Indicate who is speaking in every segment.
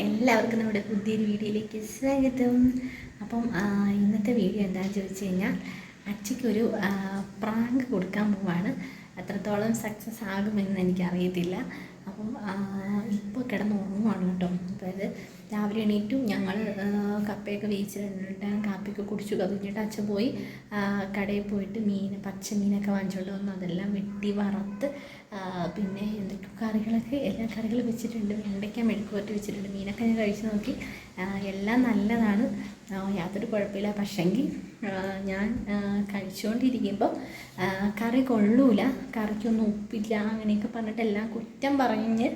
Speaker 1: എല്ലാവർക്കും നമ്മുടെ പുതിയൊരു വീഡിയോയിലേക്ക് സ്വാഗതം. അപ്പം ഇന്നത്തെ വീഡിയോ എന്താണെന്ന് ചോദിച്ചു കഴിഞ്ഞാൽ അച്ചയ്ക്കൊരു പ്രാങ്ക് കൊടുക്കാൻ പോവാണ്. അത്രത്തോളം സക്സസ് ആകുമെന്ന് എനിക്കറിയത്തില്ല. അപ്പം ഇപ്പോൾ കിടന്ന് ഉറങ്ങുവാണ് കേട്ടോ. അതായത് രാവിലെ എണീറ്റു ഞങ്ങൾ കപ്പയൊക്കെ വേവിച്ചിട്ടുണ്ട്. കാപ്പിയൊക്കെ കുടിച്ചു കഴിഞ്ഞിട്ട് അച്ഛൻ പോയി കടയിൽ പോയിട്ട് മീൻ പച്ചമീനൊക്കെ വാങ്ങിച്ചുകൊണ്ട് വന്നു. അതെല്ലാം വെട്ടി വറുത്ത് പിന്നെ എന്തൊക്കെ കറികളൊക്കെ എല്ലാ കറികളും വെച്ചിട്ടുണ്ട്. വെണ്ടയ്ക്ക മെഴുക്കുപുരട്ടി വെച്ചിട്ടുണ്ട്. മീനൊക്കെ ഞാൻ കഴിച്ച് നോക്കി. എല്ലാം നല്ലതാണ്. യാതൊരു കുഴപ്പമില്ല. പക്ഷെങ്കിൽ ഞാൻ കഴിച്ചുകൊണ്ടിരിക്കുമ്പോൾ കറി കൊള്ളൂല. കറിക്കൊന്നും ഉപ്പില്ല അങ്ങനെയൊക്കെ പറഞ്ഞിട്ട് എല്ലാം കുറ്റം പറഞ്ഞ്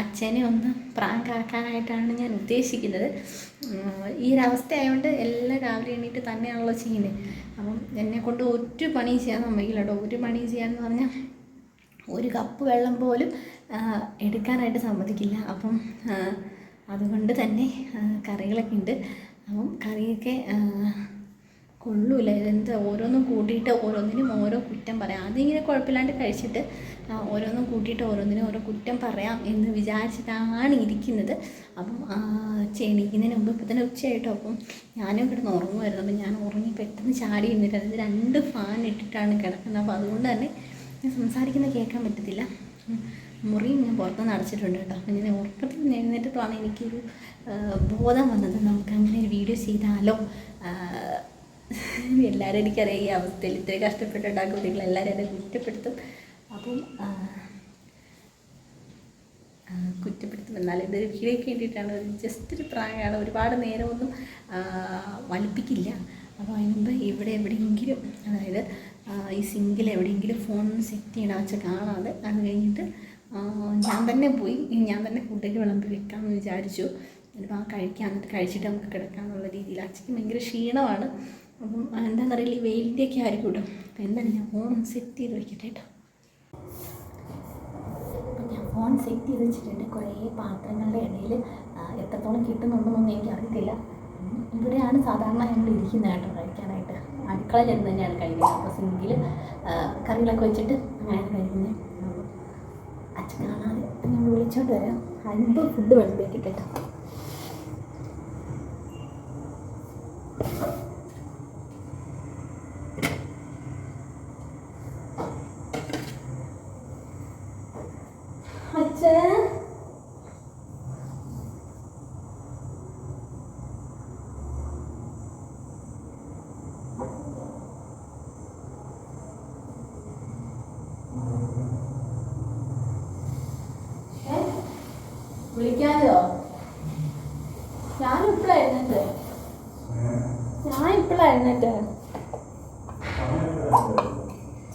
Speaker 1: അച്ഛനെ ഒന്ന് പ്രാങ്കാക്കാനായിട്ടാണ് ഞാൻ ഉദ്ദേശിക്കുന്നത്. ഈ ഒരവസ്ഥ ആയതുകൊണ്ട് എല്ലാം രാവിലെ എണീറ്റ് തന്നെയാണല്ലോ ചെയ്യുന്നത്. അപ്പം എന്നെ കൊണ്ട് ഒരു പണി ചെയ്യാൻ സമ്മതിക്കില്ല ഒരു പണി ചെയ്യാന്ന് പറഞ്ഞാൽ ഒരു കപ്പ് വെള്ളം പോലും എടുക്കാനായിട്ട് സമ്മതിക്കില്ല. അപ്പം അതുകൊണ്ട് തന്നെ കറികളൊക്കെ ഉണ്ട്. അപ്പം കറിയൊക്കെ കൊള്ളൂല. എന്താ ഓരോന്നും കൂട്ടിയിട്ട് ഓരോന്നിനും ഓരോ കുറ്റം പറയാം. അതിങ്ങനെ കുഴപ്പമില്ലാണ്ട് കഴിച്ചിട്ട് ഓരോന്നും കൂട്ടിയിട്ട് ഓരോന്നിനും ഓരോ കുറ്റം പറയാം എന്ന് വിചാരിച്ചിട്ടാണ് ഇരിക്കുന്നത്. അപ്പം ചെണിക്കുന്നതിന് മുമ്പ് ഇപ്പം തന്നെ ഉച്ചയായിട്ടോ. അപ്പം ഞാനും കിടന്ന് ഉറങ്ങുമായിരുന്നു. അപ്പം ഞാൻ ഉറങ്ങി പെട്ടെന്ന് ചാടി എന്നിട്ട് അതായത് രണ്ട് ഫാൻ ഇട്ടിട്ടാണ് കിടക്കുന്നത്. അപ്പോൾ അതുകൊണ്ട് തന്നെ ഞാൻ സംസാരിക്കുന്നത് കേൾക്കാൻ പറ്റത്തില്ല. മുറിയും ഞാൻ പുറത്തുനിന്ന് അടച്ചിട്ടുണ്ട് കേട്ടോ. അപ്പം ഞാൻ ഉറക്കത്തിൽ നിന്ന് എഴുന്നേറ്റപ്പോഴാണ് എനിക്കൊരു ബോധം വന്നത്. നമുക്ക് അങ്ങനെ ഒരു വീഡിയോ ചെയ്താലോ? എല്ലാവരും എനിക്കറിയാം ഈ അവസ്ഥയിൽ ഇത്രയും കഷ്ടപ്പെട്ടുണ്ടാക്കും നിങ്ങൾ എല്ലാവരും എന്നെ കുറ്റപ്പെടുത്തും. അപ്പം കുറ്റപ്പെടുത്തും. എന്നാലും ഇതൊരു വീഡിയോയ്ക്ക് വേണ്ടിയിട്ടാണ്. ജസ്റ്റ് ഒരു പ്രായമാണ്. ഒരുപാട് നേരമൊന്നും വലിപ്പിക്കില്ല. അപ്പോൾ അതിന് മുമ്പ് ഇവിടെ എവിടെയെങ്കിലും അതായത് ഈ സിങ്കിൽ എവിടെയെങ്കിലും ഫോൺ സെറ്റ് ചെയ്യണം വെച്ചാൽ കാണാതെ അത് കഴിഞ്ഞിട്ട് ഞാൻ തന്നെ പോയി ഞാൻ തന്നെ ഫുഡൊക്കെ വിളമ്പി വെക്കാമെന്ന് വിചാരിച്ചു. അപ്പോൾ ആ കഴിക്കാൻ എന്നിട്ട് കഴിച്ചിട്ട് നമുക്ക് കിടക്കാമെന്നുള്ള രീതിയിൽ. അച്ഛക്ക് ഭയങ്കര ക്ഷീണമാണ്. അപ്പം എന്താണെന്നറിയില്ല ഈ വെയിലിന്റെയൊക്കെ ആയിരിക്കും കേട്ടോ അപ്പം എന്താണ് ഞാൻ ഫോൺ സെറ്റ് ചെയ്ത് വെക്കട്ടെ കേട്ടോ അപ്പം ഞാൻ ഫോൺ സെറ്റ് ചെയ്ത് വെച്ചിട്ടുണ്ട്. കുറേ പാത്രങ്ങളുടെ ഇടയിൽ എത്രത്തോളം കിട്ടുന്നുണ്ടെന്നൊന്നും എനിക്കറിയത്തില്ല. ഇവിടെയാണ് സാധാരണ ഞങ്ങൾ ഇരിക്കുന്നത് കേട്ടോ കഴിക്കാനായിട്ട്. അടുക്കളയിൽ ഇരുന്ന് തന്നെയാണ് കഴിക്കുന്നത്. അപ്പോൾ സിങ്കിൽ കറികളൊക്കെ വെച്ചിട്ട് അങ്ങനെയാണ് കഴിക്കുന്നത്. അച്ഛൻ കാണാതെ ഞങ്ങൾ വിളിച്ചോണ്ട് വരാം. അതിന്റെ ഫുഡ് വെള്ളത്തിലേക്ക് കേട്ടോ അച്ഛൻ ഏ? വിളിക്കാനോ ഞാൻ ഇപ്പഴായിരുന്നിട്ട് ഞാൻ ഇപ്പഴായിരുന്നിട്ട്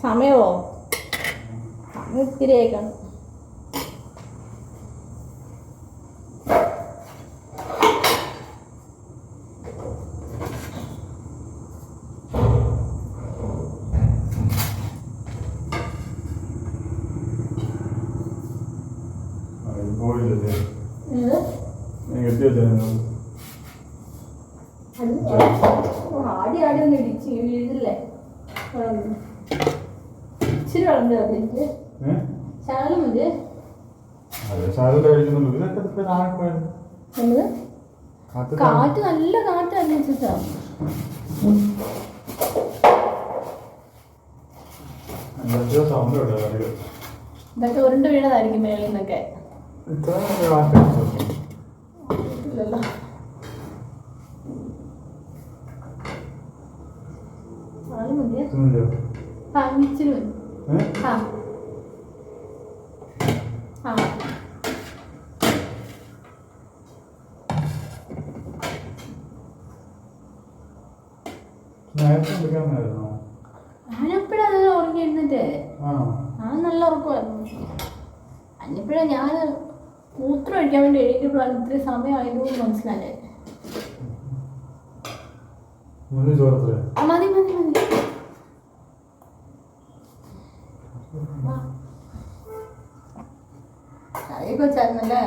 Speaker 1: സമയമോ? സമയം ഇത്തിരി ആയിക്കാണ് കാറ്റ് നല്ല കാറ്റ്
Speaker 2: കറികൾ
Speaker 1: ഇതൊക്കെ ഉരുണ്ട് വീണതായിരിക്കും മേളിൽ നിന്നൊക്കെ. ആ.
Speaker 2: നേരത്തെ വിളിക്കാമെന്നായിരുന്നോ
Speaker 1: ഞാനെപ്പോഴാ ഉറങ്ങി എഴുന്നിട്ട്
Speaker 2: ആ.
Speaker 1: നല്ല ഉറക്കമായിരുന്നു. അന്നിപ്പോഴാ ഞാൻ മൂത്രം ഒഴിക്കാൻ വേണ്ടി എഴുതിയപ്പോഴാണ് ഇത്രയും എന്ന് മനസ്സിലായത്. മതി മതി മതി. കറിയൊക്കെ വെച്ചായിരുന്നല്ലേ?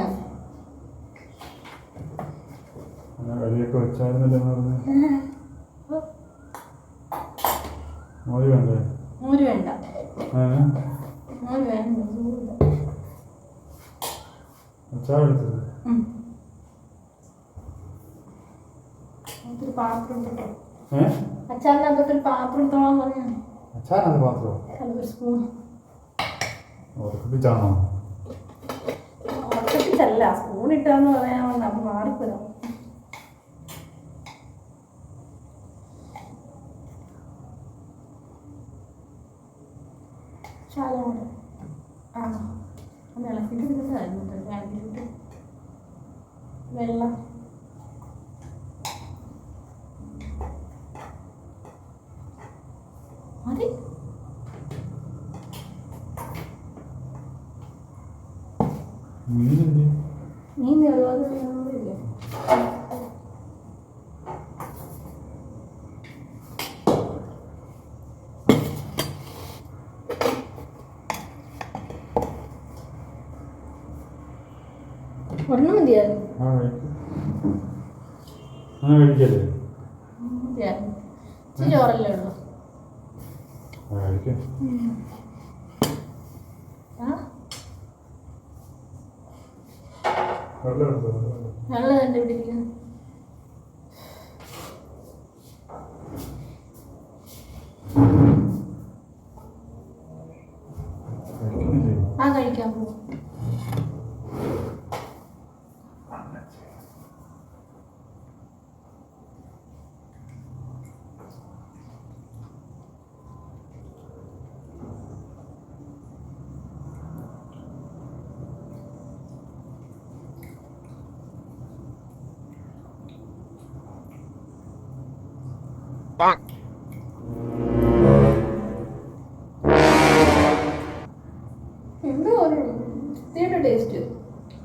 Speaker 2: കറിയൊക്കെ വെച്ചായിരുന്നല്ലോ മോര് വേണ്ടേ?
Speaker 1: മോര് വേണ്ട. മോര് വേണ്ട.
Speaker 2: അച്ചാർ എടുത്തത്
Speaker 1: പാത്രം എടുത്തോ എടുത്തോളാൻ പറഞ്ഞു ഒരു സ്പൂൺ
Speaker 2: ഉറപ്പിച്ചാണോ?
Speaker 1: ഉറപ്പിച്ചല്ല സ്പൂൺ ഇട്ടാന്ന് പറയാൻ മാറിപ്പോരാ ശാലോട് ആ ഒന്ന് ഇളക്കിയിട്ട് ഇരുന്നതായിരുന്നു കേട്ടോ രാവിലെ വെള്ളം മതി
Speaker 2: മീനെന്ത്
Speaker 1: നീ ഇല്ലേ ഒരെണ്ണം മതിയായിരുന്നു ചോറല്ലേ ഉള്ളൂ.
Speaker 2: ആ? കഴിക്കാം
Speaker 1: ആ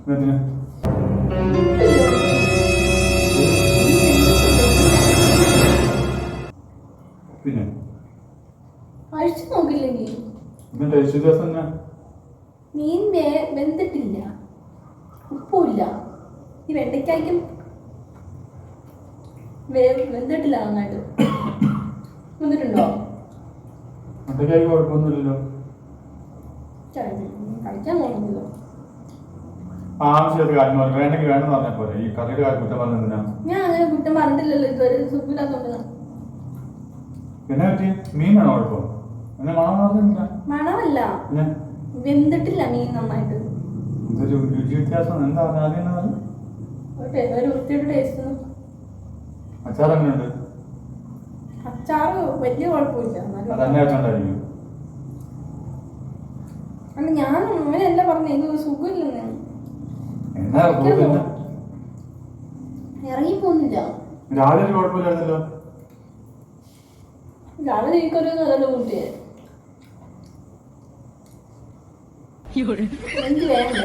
Speaker 2: എന്തിനാ പിന്നെ?
Speaker 1: കഴിച്ചു നോക്കില്ലെങ്കിൽ
Speaker 2: ഇതിന്റെ ടേസ്റ്റ് വ്യത്യാസം തന്നെ.
Speaker 1: മീൻ വേ- വെന്തിട്ടില്ല. ഉപ്പുമില്ല. ഈ വെണ്ടയ്ക്കായിരിക്കും വെന്തിട്ടില്ല നന്നായിട്ട്. വന്നിട്ടുണ്ടോ
Speaker 2: മുട്ടയ്ക്കായി കുഴപ്പമൊന്നുമില്ലല്ലോ.
Speaker 1: കഴിക്കാൻ തോന്നുന്നില്ല
Speaker 2: ആവശ്യമായിട്ട് കാര്യം പറഞ്ഞു വേണ്ടെങ്കിൽ വേണമെന്ന് പറഞ്ഞാൽ പോലെ ഈ കറിയുടെ കാര്യം കുറ്റം പറഞ്ഞ
Speaker 1: ഞാൻ അങ്ങനെ കുറ്റം പറഞ്ഞിട്ടില്ലല്ലോ ഇതുവരെ സുഖമില്ലാത്തോണ്ട്
Speaker 2: പിന്നെ പറ്റി? മീനാണോ കുഴപ്പം? എന്നെ മണം പറഞ്ഞില്ല
Speaker 1: മണമല്ല. വെന്തിട്ടില്ല മീൻ നന്നായിട്ട്.
Speaker 2: ഇതൊരു രുചി വ്യത്യാസം എന്താ ആദ്യം?
Speaker 1: ഒരു വൃത്തിയുടെ ടേസ്റ്റ്
Speaker 2: അച്ചാർ എങ്ങനെയുണ്ട്
Speaker 1: അച്ചാറ് വലിയ കുഴപ്പമില്ല
Speaker 2: അതന്നെ അച്ഛണ്ടായിരിക്കും
Speaker 1: അല്ല ഞാൻ പറഞ്ഞു ഇത് സുഖമില്ലെന്ന്.
Speaker 2: എന്നാ പിന്നെ
Speaker 1: ഇറങ്ങിപ്പോന്നില്ല
Speaker 2: രാവിലെ ഒരു കുഴപ്പമില്ലായിരുന്നല്ലോ
Speaker 1: രാവിലെ എനിക്കൊരു നല്ല കൂട്ടിയെ എനിക്ക് വേണ്ടേ?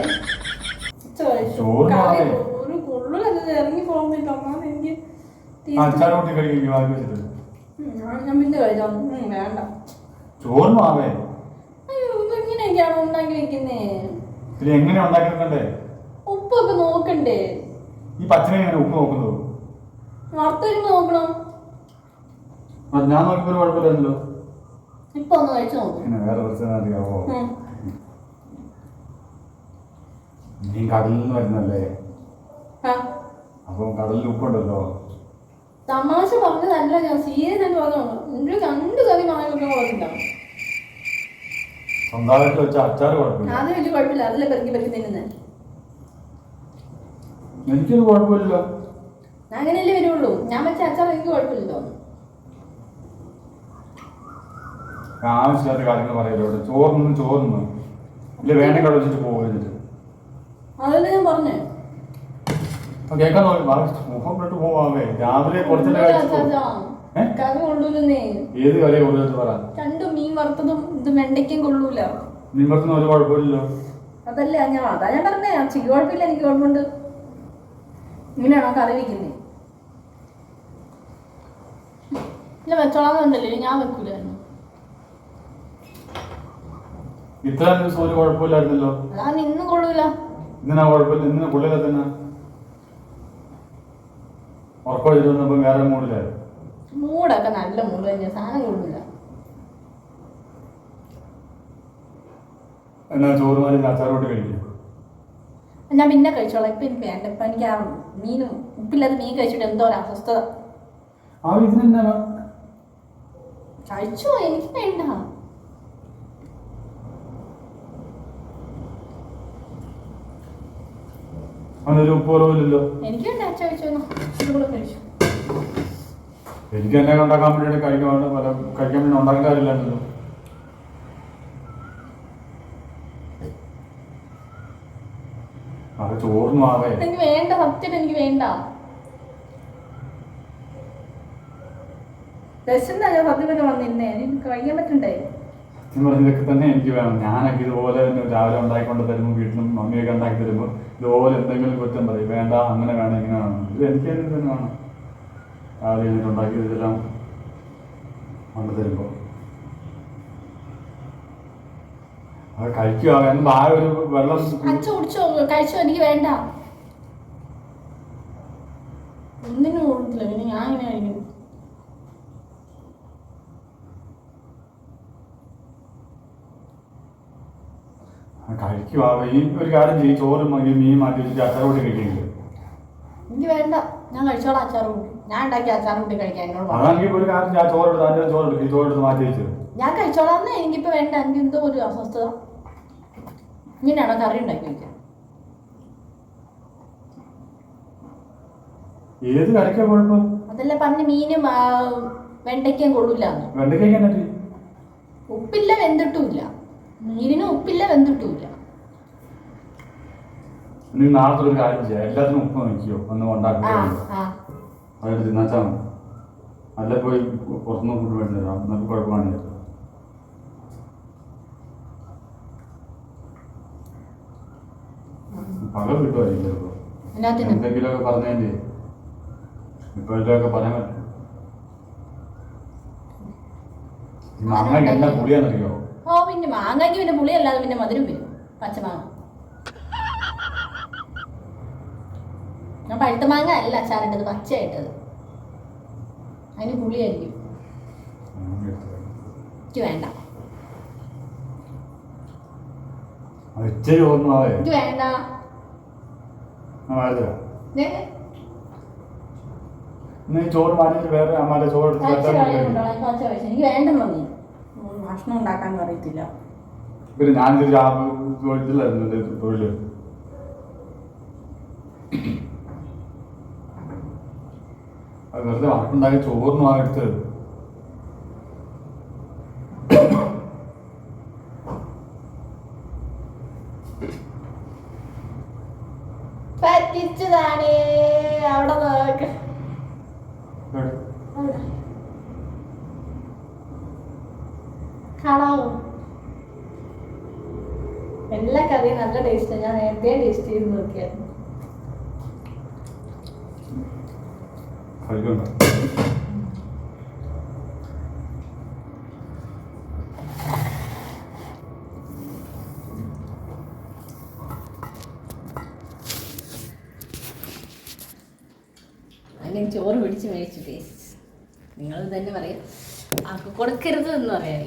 Speaker 1: ഉച്ച കഴിച്ചു.
Speaker 2: ചോറ്
Speaker 1: കറി
Speaker 2: മാറി.
Speaker 1: ഒരു കൊള്ളിലത് ഇറങ്ങി എനിക്ക് ഞാൻ പിന്നെ വേണ്ട.
Speaker 2: ചോറ് മാവേ?
Speaker 1: ഇങ്ങനെയൊക്കെയാണോ ഉണ്ടാക്കി വെക്കുന്നേ?
Speaker 2: പിന്നെ എങ്ങനെ ഉണ്ടാക്കിയെടുക്കണ്ടേ
Speaker 1: ഉപ്പൊക്കെ നോക്കണ്ടേ?
Speaker 2: ഈ പച്ചനെ എങ്ങനെ ഉപ്പ് നോക്കുന്നത്
Speaker 1: വറുത്ത് വരുമ്പോ നോക്കണം.
Speaker 2: അത് ഞാൻ നോക്കിയപ്പോൾ കുഴപ്പമില്ലല്ലോ
Speaker 1: ഇപ്പൊ ഒന്ന് കഴിച്ചു നോക്കും.
Speaker 2: പിന്നെ വേറെ പ്രശ്നം അറിയാവോ
Speaker 1: ഉം.
Speaker 2: നീ കടലിൽ നിന്ന് വരുന്നല്ലേ?
Speaker 1: ആ.
Speaker 2: അപ്പം കടലിൽ ഉപ്പുണ്ടല്ലോ.
Speaker 1: തമാശ പറഞ്ഞതല്ല ഞാൻ സീരിയസ് ആയിട്ട് പറഞ്ഞോളൂ എന്റെ രണ്ട് കറി കുഴപ്പമില്ല
Speaker 2: സ്വന്തമായിട്ട് വെച്ച അച്ചാർ കുഴപ്പമില്ല.
Speaker 1: അത് വലിയ കുഴപ്പമില്ല. അതിലെ പെറുക്കി പെറുക്കി തിന്നുന്നത്
Speaker 2: എനിക്കൊരു കുഴപ്പമില്ല.
Speaker 1: അങ്ങനെയല്ലേ വരുള്ളൂ. ഞാൻ വെച്ച അച്ചാർ എനിക്ക് കുഴപ്പമില്ലല്ലോ.
Speaker 2: ആവശ്യമില്ലാത്ത കാര്യങ്ങൾ പറയല്ലോ ഇവിടെ. ചോറിനും ചോറിനും ഇല്ല വേണ്ട കട വെച്ചിട്ട് പോകും എന്നിട്ട്
Speaker 1: അതല്ലേ ഞാൻ പറഞ്ഞു.
Speaker 2: കേൾക്കാൻ മുഖം വിട്ട് പോവാമേ രാവിലെ കുറച്ചല്ലേ കഴിച്ചു ഏ?
Speaker 1: കറി കൊള്ളൂലെന്നേ
Speaker 2: ഏത് പറ.
Speaker 1: രണ്ടും മീൻ വറുത്തതും ഇത് വെണ്ടയ്ക്കും കൊള്ളൂല.
Speaker 2: നിങ്ങൾക്കൊന്നും ഒരു കുഴപ്പമില്ലല്ലോ.
Speaker 1: അതല്ല ഞാൻ അതാ ഞാൻ പറഞ്ഞേ. കുഴപ്പമില്ല. എനിക്ക് കുഴപ്പമുണ്ട്. ഇങ്ങനെയാണോ കറി ഇല്ല ഇല്ല വെച്ചോളാന്നുണ്ടല്ലേ ഞാൻ വെക്കൂലായിരുന്നു.
Speaker 2: ഇത്ര ദിവസം ഒരു കുഴപ്പമില്ലായിരുന്നല്ലോ?
Speaker 1: അതാ നിന്ന് കൊള്ളൂല.
Speaker 2: ഇന്നിനാ കുഴപ്പമില്ല. ഇന്നിന് പുള്ളിയിലെ തന്നെ. ഉറക്കം എഴുതുന്നപ്പം വേറെ മൂടിലായിരുന്നു
Speaker 1: മൂടൊക്കെ നല്ല മൂട് തന്നെ സാധനം
Speaker 2: എന്നാ ചോറുമാരി അച്ചാറോട്ട് കഴിക്കും.
Speaker 1: ഞാൻ പിന്നെ കഴിച്ചോളാം. ഇപ്പം എനിക്ക് വേണ്ട. ഇപ്പം എനിക്ക് ആ മീൻ ഉപ്പില്ലാതെ മീൻ കഴിച്ചിട്ട് എന്തോ ഒരു അസ്വസ്ഥത. കഴിച്ചോ എനിക്ക് വേണ്ട. എനിക്ക് വേണ്ട. അച്ഛ കഴിച്ചോന്നു ഇതുകൂടെ കഴിച്ചു.
Speaker 2: എനിക്ക് എന്നെ ഉണ്ടാക്കാൻ വേണ്ടി. കഴിക്കാൻ കഴിക്കാൻ വേണ്ടി ഉണ്ടാക്കാൻ കാര്യമില്ലല്ലോ. അത് ചോറിനും ആവേ
Speaker 1: എനിക്ക് വേണ്ട സത്യം എനിക്ക് വേണ്ട. രസം ഞാൻ സത്യം തന്നെ വന്നിരുന്നേ. എനിക്ക് കഴിക്കാൻ പറ്റണ്ടേ?
Speaker 2: എന്ന് പറഞ്ഞ തന്നെ എനിക്ക് വേണം. ഞാനൊക്കെ ഇതുപോലെ തന്നെ രാവിലെ ഉണ്ടാക്കിക്കൊണ്ട് തരുമ്പോൾ വീട്ടിലും മമ്മിയൊക്കെ ഉണ്ടാക്കി തരുമ്പോൾ ഇതുപോലെ എന്തെങ്കിലും കുറ്റം പറയും. വേണ്ട അങ്ങനെ വേണം ഇങ്ങനെ വേണം. ഇത് എനിക്ക് തന്നെ വേണം. രാവിലെ ഉണ്ടാക്കി ഇതെല്ലാം കൊണ്ടു തരുമ്പോൾ അത് കഴിക്കുക. എന്താ ആ ഒരു വെള്ളം
Speaker 1: അച്ഛ കുടിച്ചോ? കഴിച്ചോ? എനിക്ക് വേണ്ട. ഒന്നിനും കൊടുത്തില്ല പിന്നെ ഞാൻ ഇങ്ങനെ കഴിക്കും.
Speaker 2: കഴിക്കുക. ഈ ഒരു കാര്യം ചെയ്യും. ചോറ് മതി. മീൻ മാറ്റി വെച്ചിട്ട് അച്ചാറോട്ട് കഴിക്കുന്നുണ്ട്
Speaker 1: എനിക്ക് വേണ്ട. ഞാൻ കഴിച്ചോളാം അച്ചാർ കൂട്ടി ഞാൻ ഉണ്ടാക്കി അച്ചാർ കൂട്ടി കഴിക്കാൻ എന്നോട് പറഞ്ഞു.
Speaker 2: അതാണെങ്കിൽ ഒരു കാര്യം ഞാൻ ചോറെടുത്ത് അതിന്റെ ചോറെടുത്ത് ഈ ചോറെടുത്ത് മാറ്റി വെച്ചത്
Speaker 1: ഞാൻ കഴിച്ചോളാന്ന് എനിക്കിപ്പോ വേണ്ട എനിക്ക് എന്തോ ഒരു അസ്വസ്ഥത. ഇങ്ങനെയാണോ കറി ഉണ്ടാക്കി വെക്കാം?
Speaker 2: ഏത് കറിക്കാ കുഴപ്പം?
Speaker 1: അതല്ല പറഞ്ഞ് മീനും ആ, വെണ്ടയ്ക്കയും കൊള്ളൂല
Speaker 2: വെണ്ടയ്ക്ക് പറ്റി
Speaker 1: ഉപ്പില്ല വെന്തിട്ടുമില്ല. മീനിനും ഉപ്പില്ല വെന്തിട്ടുമില്ല.
Speaker 2: നീ നാളത്തെ ഒരു കാര്യം ചെയ്യാം. എല്ലാത്തിനും ഉപ്പ് നോക്കിയോ ഒന്ന്
Speaker 1: ആ
Speaker 2: ഉണ്ടാക്കി
Speaker 1: ആ.
Speaker 2: അതെടുത്ത് തിന്നാച്ചാൽ മതി. അല്ല പോയി പുറത്തുനിന്ന് ഫുഡ് മേടിച്ചു നമുക്ക് കുഴപ്പമാണില്ല പകൽ കിട്ടുമായിരിക്കും ചിലപ്പോൾ എന്തെങ്കിലുമൊക്കെ പറഞ്ഞതിന്റെ ഇപ്പോഴത്തെയൊക്കെ പറയാൻ പറ്റും. മാങ്ങയ്ക്ക് എന്നാ പുളിയാണെന്നറിയോ?
Speaker 1: ഓ പിന്നെ മാങ്ങയ്ക്ക് പിന്നെ പുളിയല്ലാതെ പിന്നെ മധുരം വരും. പച്ചമാങ്ങ. ഞാൻ പഴുത്ത മാങ്ങ അല്ല അച്ചാറിട്ടത് പച്ചയായിട്ടത്. അതിന് പുളിയായിരിക്കും. എനിക്ക് വേണ്ട. എനിക്ക് വേണ്ട.
Speaker 2: മാറ്റി വേറെ ചോറ്
Speaker 1: എനിക്ക് വേണ്ടെന്ന് പറഞ്ഞു ഭക്ഷണം ഉണ്ടാക്കാൻ അറിയത്തില്ല
Speaker 2: പിന്നെ ഞാൻ തൊഴിലായിരുന്നു തൊഴിൽ അത് വെറുതെ വഴക്കുണ്ടാക്കി ചോറിനും ആ എടുത്തത്
Speaker 1: പറ്റിച്ചതാണേ. അവിടെ നോക്ക്. അവിടെ. കാണാവോ എല്ലാ കറിയും നല്ല ടേസ്റ്റ് ഞാൻ നേരത്തെ ടേസ്റ്റ് ചെയ്ത് നോക്കിയായിരുന്നു.
Speaker 2: കഴിക്കണ്ട
Speaker 1: അങ്ങനെ ചോറ് പിടിച്ച് മേടിച്ചു ടേസ്റ്റ് നിങ്ങൾ തന്നെ പറയാം. ആൾക്ക് കൊടുക്കരുത് എന്ന് പറയാൻ.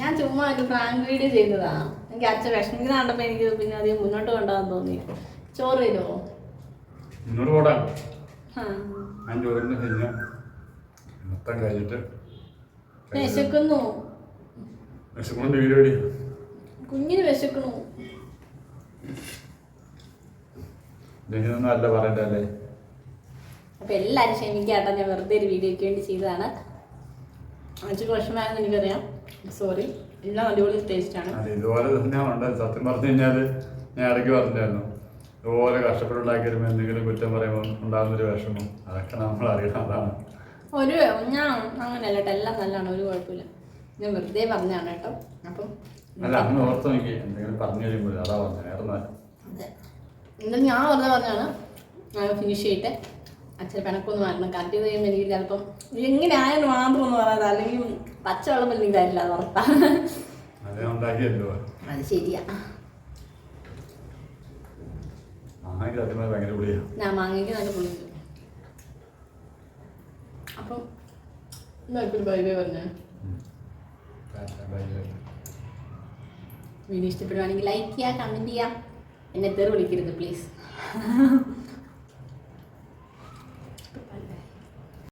Speaker 1: ഞാൻ ചുമ്മാ ഒരു പ്രാങ്ക് വീഡിയോ ചെയ്തതാ. എനിക്ക് അച്ഛൻ വിഷമിക്കുന്ന കണ്ടപ്പോൾ എനിക്ക് പിന്നെ അധികം മുന്നോട്ട് കൊണ്ടുപോകാൻ തോന്നി. ചോറ് തരുമോ?
Speaker 2: മുന്നോട്ട് പോടാ.
Speaker 1: ആ
Speaker 2: ഞാൻ ചോറിന് കഴിഞ്ഞ മൊത്തം കഴിഞ്ഞിട്ട്
Speaker 1: വിശക്കുന്നു.
Speaker 2: വിശക്കുകൊണ്ട് വീട്
Speaker 1: കുഞ്ഞിന് വിശക്കണു
Speaker 2: അല്ല പറയണ്ടല്ലേ
Speaker 1: അപ്പോൾ എല്ലാരും ക്ഷമിക്കാട്ടോ ഞാൻ വെറുതെ ഒരു വീഡിയോയ്ക്ക് വേണ്ടി ചെയ്തതാണ്. അച്ഛക്ക് വിഷമമായെന്ന് എനിക്കറിയാം. സോറി എല്ലാം അടിപൊളി ടേസ്റ്റാണ്
Speaker 2: ആണ്. ഇതുപോലെ തന്നെയാണ് സത്യം പറഞ്ഞു കഴിഞ്ഞാൽ ഞാൻ ഇടയ്ക്ക് പറഞ്ഞായിരുന്നു ഇതുപോലെ കഷ്ടപ്പെട്ടുണ്ടാക്കി വരുമ്പോൾ എന്തെങ്കിലും കുറ്റം പറയുമ്പോൾ ഉണ്ടാകുന്നൊരു വിഷമം. അതൊക്കെ നമ്മൾ അറിയണം അതാണ്.
Speaker 1: ഒരു ഞാൻ അങ്ങനെയല്ല കേട്ടോ എല്ലാം നല്ലതാണ് ഒരു കുഴപ്പമില്ല. ഞാൻ വെറുതെ പറഞ്ഞാണ് കേട്ടോ. അപ്പം
Speaker 2: അല്ല അങ്ങനെ ഓർത്ത് നോക്കി എന്തെങ്കിലും പറഞ്ഞു കഴിയുമ്പോൾ അതാ പറഞ്ഞു വേറെ
Speaker 1: എന്തായാലും ഞാൻ വെറുതെ പറഞ്ഞാണ് ഞാൻ ഫിനിഷ് ചെയ്തിട്ട് അച്ഛൻ പിണക്കൊന്നും വരണം കട്ട് ചെയ്ത് കഴിയുമ്പോൾ എനിക്ക് ചിലപ്പം എങ്ങനെ ആയെന്ന് മാത്രം ഒന്ന് പറയാതെ അല്ലെങ്കിൽ പച്ചവെള്ളം വലിയ തരില്ല അത് ഉറപ്പാണ്.
Speaker 2: അത്
Speaker 1: ശരിയാ.
Speaker 2: പറഞ്ഞാൽ ഭയങ്കര പുളിയാണ്
Speaker 1: ഞാൻ മാങ്ങയ്ക്ക് നല്ല പൊളിച്ചു അപ്പം എന്നാ ഇപ്പം ബൈ ബൈ പറഞ്ഞേ? വീഡിയോ ഇഷ്ടപ്പെടുവാണെങ്കിൽ ലൈക്ക് ചെയ്യുക കമന്റ് ചെയ്യുക എന്നെ തെറി വിളിക്കരുത് പ്ലീസ്